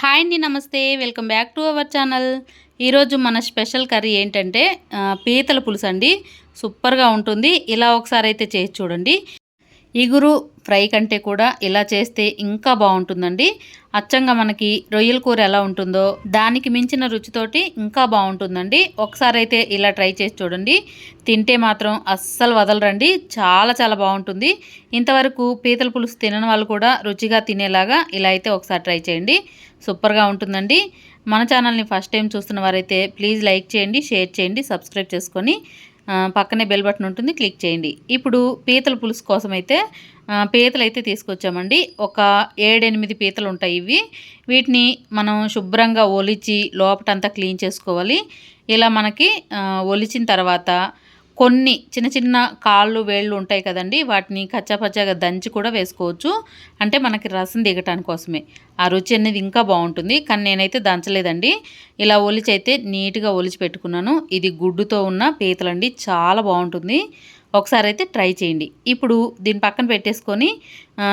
Hi అండి నమస్తే. Welcome back to our channel. ఈరోజు మన స్పెషల్ కర్రీ ఏంటంటే పీతల పులుసు అండి. సూపర్గా ఉంటుంది. ఇలా ఒకసారి అయితే చేసి చూడండి. ఇగురు ఫ్రై కంటే కూడా ఇలా చేస్తే ఇంకా బాగుంటుందండి. అచ్చంగా మనకి రొయ్యల కూర ఎలా ఉంటుందో దానికి మించిన రుచితోటి ఇంకా బాగుంటుందండి. ఒకసారి అయితే ఇలా ట్రై చేసి చూడండి. తింటే మాత్రం అస్సలు వదలరండి. చాలా చాలా బాగుంటుంది. ఇంతవరకు పీతల పులుసు తినని వాళ్ళు కూడా రుచిగా తినేలాగా ఇలా అయితే ఒకసారి ట్రై చేయండి. సూపర్గా ఉంటుందండి. మన ఛానల్ని ఫస్ట్ టైం చూస్తున్న వారైతే ప్లీజ్ లైక్ చేయండి షేర్ చేయండి సబ్స్క్రైబ్ చేసుకొని పక్కనే బెల్ బటన్ ఉంటుంది క్లిక్ చేయండి. ఇప్పుడు పీతల పులుసు కోసం అయితే పీతలు అయితే తీసుకొచ్చామండి. ఒక ఏడెనిమిది పీతలు ఉంటాయి ఇవి. వీటిని మనం శుభ్రంగా ఒలిచి లోపటంతా క్లీన్ చేసుకోవాలి. ఇలా మనకి ఒలిచిన తర్వాత కొన్ని చిన్న చిన్న కాళ్ళు వేళ్ళు ఉంటాయి కదండి. వాటిని కచ్చాపచ్చాగా దంచి కూడా వేసుకోవచ్చు. అంటే మనకి రసం దిగటాని కోసమే. ఆ రుచి అనేది ఇంకా బాగుంటుంది. కానీ నేనైతే దంచలేదండి. ఇలా ఒలిచి అయితే నీట్గా ఒలిచి పెట్టుకున్నాను. ఇది గుడ్డుతో ఉన్న పీతలండి. చాలా బాగుంటుంది. ఒకసారి అయితే ట్రై చేయండి. ఇప్పుడు దీని పక్కన పెట్టేసుకొని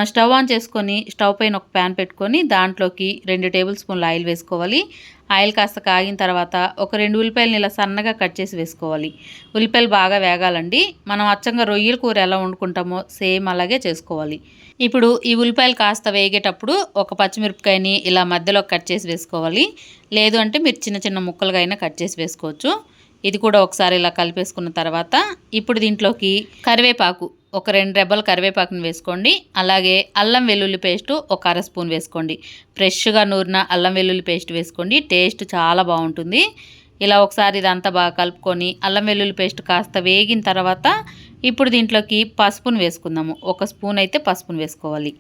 స్టవ్ ఆన్ చేసుకొని స్టవ్ పైన ఒక ప్యాన్ పెట్టుకొని దాంట్లోకి రెండు టేబుల్ స్పూన్ల ఆయిల్ వేసుకోవాలి. ఆయిల్ కాస్త కాగిన తర్వాత ఒక రెండు ఉల్లిపాయలను ఇలా సన్నగా కట్ చేసి వేసుకోవాలి. ఉల్లిపాయలు బాగా వేగాలండి. మనం అచ్చంగా రొయ్యల కూర ఎలా వండుకుంటామో సేమ్ అలాగే చేసుకోవాలి. ఇప్పుడు ఈ ఉల్లిపాయలు కాస్త వేగేటప్పుడు ఒక పచ్చిమిరపకాయని ఇలా మధ్యలో కట్ చేసి వేసుకోవాలి. లేదు అంటే మీరు చిన్న చిన్న ముక్కలుగా అయినా కట్ చేసి వేసుకోవచ్చు. ఇది కూడా ఒకసారి ఇలా కలిపేసుకున్న తర్వాత ఇప్పుడు దీంట్లోకి కరివేపాకు ఒక రెండు రెబ్బల కరివేపాకుని వేసుకోండి. అలాగే అల్లం వెల్లుల్లి పేస్ట్ ఒక అర స్పూన్ వేసుకోండి. ఫ్రెష్గా నూరిన అల్లం వెల్లుల్లి పేస్ట్ వేసుకోండి. టేస్ట్ చాలా బాగుంటుంది. ఇలా ఒకసారి ఇదంతా బాగా కలుపుకొని అల్లం వెల్లుల్లి పేస్ట్ కాస్త వేగిన తర్వాత ఇప్పుడు దీంట్లోకి పసుపును వేసుకుందాము. ఒక స్పూన్ అయితే పసుపును వేసుకోవాలి.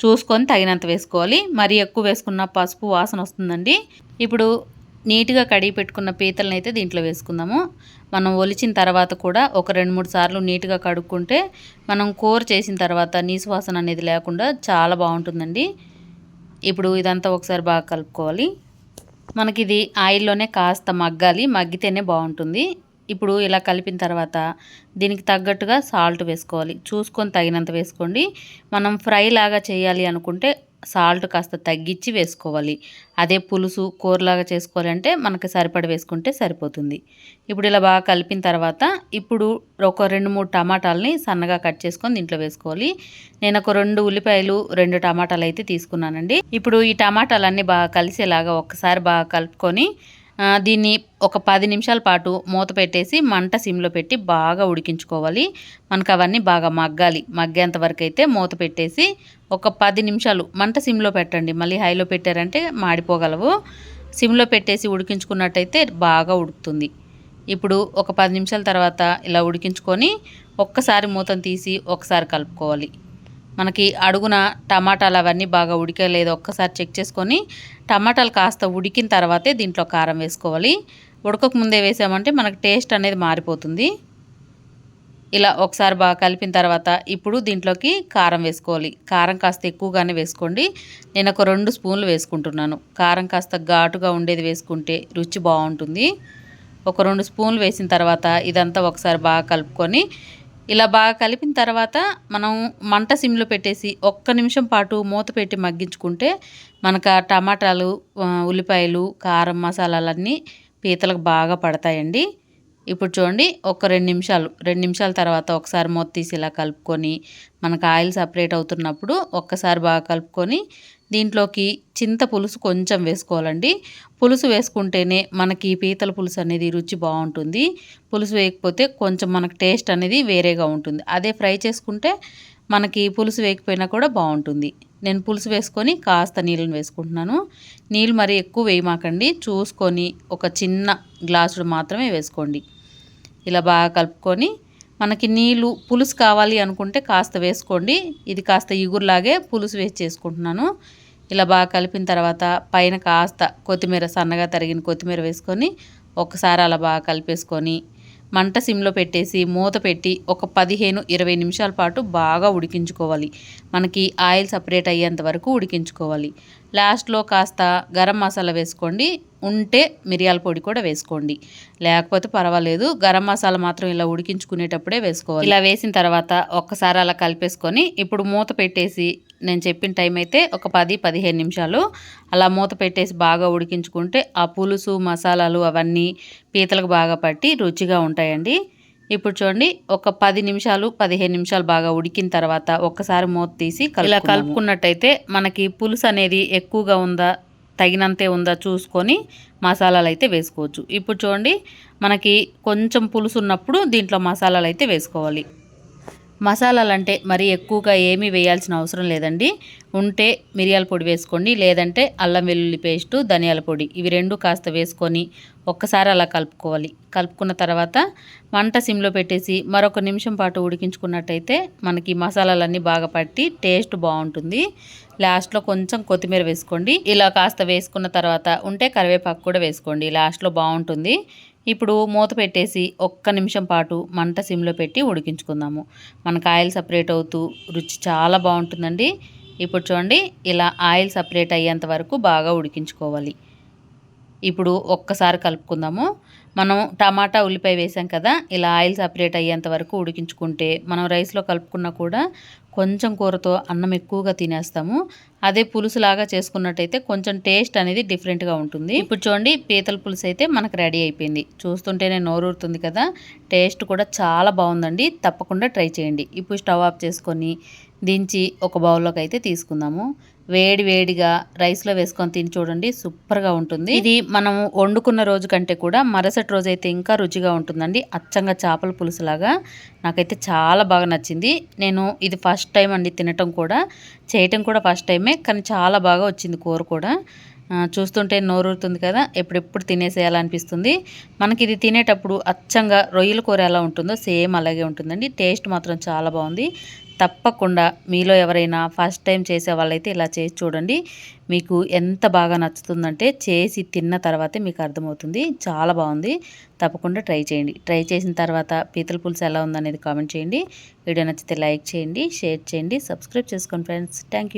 చూసుకొని తగినంత వేసుకోవాలి. మరీ ఎక్కువ వేసుకున్న పసుపు వాసన వస్తుందండి. ఇప్పుడు నీట్గా కడిగి పెట్టుకున్న పీతలను అయితే దీంట్లో వేసుకుందాము. మనం ఒలిచిన తర్వాత కూడా ఒక రెండు మూడు సార్లు నీట్గా కడుక్కుంటే మనం కూర చేసిన తర్వాత నీసు వాసన అనేది లేకుండా చాలా బాగుంటుందండి. ఇప్పుడు ఇదంతా ఒకసారి బాగా కలుపుకోవాలి. మనకి ఇది ఆయిల్లోనే కాస్త మగ్గాలి మగ్గితేనే బాగుంటుంది. ఇప్పుడు ఇలా కలిపిన తర్వాత దీనికి తగ్గట్టుగా సాల్ట్ వేసుకోవాలి. చూసుకొని తగినంత వేసుకోండి. మనం ఫ్రై లాగా చేయాలి అనుకుంటే సాల్ట్ కాస్త తగ్గించి వేసుకోవాలి. అదే పులుసు కూరలాగా చేసుకోవాలంటే మనకి సరిపడ వేసుకుంటే సరిపోతుంది. ఇప్పుడు ఇలా బాగా కలిపిన తర్వాత ఇప్పుడు ఒక రెండు మూడు టమాటాలని సన్నగా కట్ చేసుకొని దీంట్లో వేసుకోవాలి. నేను ఒక రెండు ఉల్లిపాయలు రెండు టమాటాలు అయితే తీసుకున్నానండి. ఇప్పుడు ఈ టమాటాలన్నీ బాగా కలిసేలాగా ఒక్కసారి బాగా కలుపుకొని దీన్ని ఒక పది నిమిషాల పాటు మూత పెట్టేసి మంట సిమ్లో పెట్టి బాగా ఉడికించుకోవాలి. మనకు అవన్నీ బాగా మగ్గాలి. మగ్గేంత వరకు అయితే మూత పెట్టేసి ఒక పది నిమిషాలు మంట సిమ్లో పెట్టండి. మళ్ళీ హైలో పెట్టారంటే మాడిపోగలవు. సిమ్లో పెట్టేసి ఉడికించుకున్నట్టయితే బాగా ఉడుకుతుంది. ఇప్పుడు ఒక పది నిమిషాల తర్వాత ఇలా ఉడికించుకొని ఒక్కసారి మూతను తీసి ఒకసారి కలుపుకోవాలి. మనకి అడుగున టమాటాలు అవన్నీ బాగా ఉడికలేదు ఒక్కసారి చెక్ చేసుకొని టమాటాలు కాస్త ఉడికిన తర్వాతే దీంట్లో కారం వేసుకోవాలి. ఉడకక ముందే వేసామంటే మనకు టేస్ట్ అనేది మారిపోతుంది. ఇలా ఒకసారి బాగా కలిపిన తర్వాత ఇప్పుడు దీంట్లోకి కారం వేసుకోవాలి. కారం కాస్త ఎక్కువగానే వేసుకోండి. నేను ఒక రెండు స్పూన్లు వేసుకుంటున్నాను. కారం కాస్త ఘాటుగా ఉండేది వేసుకుంటే రుచి బాగుంటుంది. ఒక రెండు స్పూన్లు వేసిన తర్వాత ఇదంతా ఒకసారి బాగా కలుపుకొని ఇలా బాగా కలిపిన తర్వాత మనం మంట సిమ్లో పెట్టేసి ఒక్క నిమిషం పాటు మూత పెట్టి మగ్గించుకుంటే మనకు టమాటాలు ఉల్లిపాయలు కారం మసాలాలన్నీ పీతలకు బాగా పడతాయండి. ఇప్పుడు చూడండి ఒక రెండు నిమిషాలు. రెండు నిమిషాల తర్వాత ఒకసారి మూత తీసి ఇలా కలుపుకొని మనకు ఆయిల్ సపరేట్ అవుతున్నప్పుడు ఒక్కసారి బాగా కలుపుకొని దీంట్లోకి చింత పులుసు కొంచెం వేసుకోవాలండి. పులుసు వేసుకుంటేనే మనకి పీతల పులుసు అనేది రుచి బాగుంటుంది. పులుసు వేయకపోతే కొంచెం మనకు టేస్ట్ అనేది వేరేగా ఉంటుంది. అదే ఫ్రై చేసుకుంటే మనకి పులుసు వేయకపోయినా కూడా బాగుంటుంది. నేను పులుసు వేసుకొని కాస్త నీళ్ళని వేసుకుంటున్నాను. నీళ్ళు మరి ఎక్కువ వేయమాకండి. చూసుకొని ఒక చిన్న గ్లాసుడు మాత్రమే వేసుకోండి. ఇలా బాగా కలుపుకొని మనకి నీళ్ళు పులుసు కావాలి అనుకుంటే కాస్త వేసుకోండి. ఇది కాస్త ఇగురులాగే పులుసు వేసి చేసుకుంటున్నాను. ఇలా బాగా కలిపిన తర్వాత పైన కాస్త కొత్తిమీర సన్నగా తరిగిన కొత్తిమీర వేసుకొని ఒకసారి అలా బాగా కలిపేసుకొని మంట సిమ్లో పెట్టేసి మూత పెట్టి ఒక పదిహేను ఇరవై నిమిషాల పాటు బాగా ఉడికించుకోవాలి. మనకి ఆయిల్ సపరేట్ అయ్యేంత వరకు ఉడికించుకోవాలి. లాస్ట్లో కాస్త గరం మసాలా వేసుకోండి. ఉంటే మిరియాల పొడి కూడా వేసుకోండి. లేకపోతే పర్వాలేదు గరం మసాలా మాత్రం ఇలా ఉడికించుకునేటప్పుడే వేసుకోవాలి. ఇలా వేసిన తర్వాత ఒక్కసారి అలా కలిపేసుకొని ఇప్పుడు మూత పెట్టేసి నేను చెప్పిన టైం అయితే ఒక పది పదిహేను నిమిషాలు అలా మూత పెట్టేసి బాగా ఉడికించుకుంటే ఆ పులుసు మసాలాలు అవన్నీ పీతలకు బాగా పట్టి రుచిగా ఉంటాయండి. ఇప్పుడు చూడండి ఒక పది నిమిషాలు పదిహేను నిమిషాలు బాగా ఉడికిన తర్వాత ఒక్కసారి మూత తీసి ఇలా కలుపుకున్నట్టయితే మనకి పులుసు అనేది ఎక్కువగా ఉందా తగినంతే ఉందా చూసుకొని మసాలాలు అయితే వేసుకోవచ్చు. ఇప్పుడు చూడండి మనకి కొంచెం పులుసు ఉన్నప్పుడు దీంట్లో మసాలాలు అయితే వేసుకోవాలి. మసాలాలు అంటే మరీ ఎక్కువగా ఏమీ వేయాల్సిన అవసరం లేదండి. ఉంటే మిరియాల పొడి వేసుకోండి లేదంటే అల్లం వెల్లుల్లి పేస్టు ధనియాల పొడి ఇవి రెండు కాస్త వేసుకొని ఒక్కసారి అలా కలుపుకోవాలి. కలుపుకున్న తర్వాత మంట సిమ్లో పెట్టేసి మరొక నిమిషం పాటు ఉడికించుకున్నట్టయితే మనకి మసాలాలన్నీ బాగా పట్టి టేస్ట్ బాగుంటుంది. లాస్ట్లో కొంచెం కొత్తిమీర వేసుకోండి. ఇలా కాస్త వేసుకున్న తర్వాత ఉంటే కరివేపాకు కూడా వేసుకోండి. లాస్ట్లో బాగుంటుంది. ఇప్పుడు మూత పెట్టేసి ఒక్క నిమిషం పాటు మంట సిమ్లో పెట్టి ఉడికించుకుందాము. మనకు ఆయిల్ సపరేట్ అవుతూ రుచి చాలా బాగుంటుందండి. ఇప్పుడు చూడండి ఇలా ఆయిల్ సపరేట్ అయ్యేంత వరకు బాగా ఉడికించుకోవాలి. ఇప్పుడు ఒక్కసారి కలుపుకుందాము. మనం టమాటా ఉల్లిపాయ వేసాం కదా ఇలా ఆయిల్ సపరేట్ అయ్యేంత వరకు ఉడికించుకుంటే మనం రైస్లో కలుపుకున్నా కూడా కొంచెం కూరతో అన్నం ఎక్కువగా తినేస్తాము. అదే పులుసు లాగా చేసుకున్నట్టయితే కొంచెం టేస్ట్ అనేది డిఫరెంట్గా ఉంటుంది. ఇప్పుడు చూడండి పీతల పులుసు అయితే మనకు రెడీ అయిపోయింది. చూస్తుంటేనే నోరూరుతుంది కదా టేస్ట్ కూడా చాలా బాగుందండి. తప్పకుండా ట్రై చేయండి. ఇప్పుడు స్టవ్ ఆఫ్ చేసుకొని దించి ఒక బౌల్లోకి అయితే తీసుకుందాము. వేడి వేడిగా రైస్లో వేసుకొని తిని చూడండి సూపర్గా ఉంటుంది. ఇది మనం వండుకున్న రోజు కంటే కూడా మరుసటి రోజు అయితే ఇంకా రుచిగా ఉంటుందండి. అచ్చంగా చేపల పులుసులాగా నాకైతే చాలా బాగా నచ్చింది. నేను ఇది ఫస్ట్ టైం అండి తినటం కూడా. చేయటం కూడా ఫస్ట్ టైమే కానీ చాలా బాగా వచ్చింది కూర కూడా. చూస్తుంటే నోరూరుతుంది కదా ఎప్పుడెప్పుడు తినేసేయాలనిపిస్తుంది. మనకి ఇది తినేటప్పుడు అచ్చంగా రొయ్యల కూర ఎలా ఉంటుందో సేమ్ అలాగే ఉంటుందండి. టేస్ట్ మాత్రం చాలా బాగుంది. తప్పకుండా మీలో ఎవరైనా ఫస్ట్ టైం చేసే వాళ్ళైతే ఇలా చేసి చూడండి. మీకు ఎంత బాగా నచ్చుతుందంటే చేసి తిన్న తర్వాతే మీకు అర్థమవుతుంది. చాలా బాగుంది. తప్పకుండా ట్రై చేయండి. ట్రై చేసిన తర్వాత పీతల పులుసు ఎలా ఉందనేది కామెంట్ చేయండి. వీడియో నచ్చితే లైక్ చేయండి షేర్ చేయండి సబ్స్క్రైబ్ చేసుకోండి ఫ్రెండ్స్. థ్యాంక్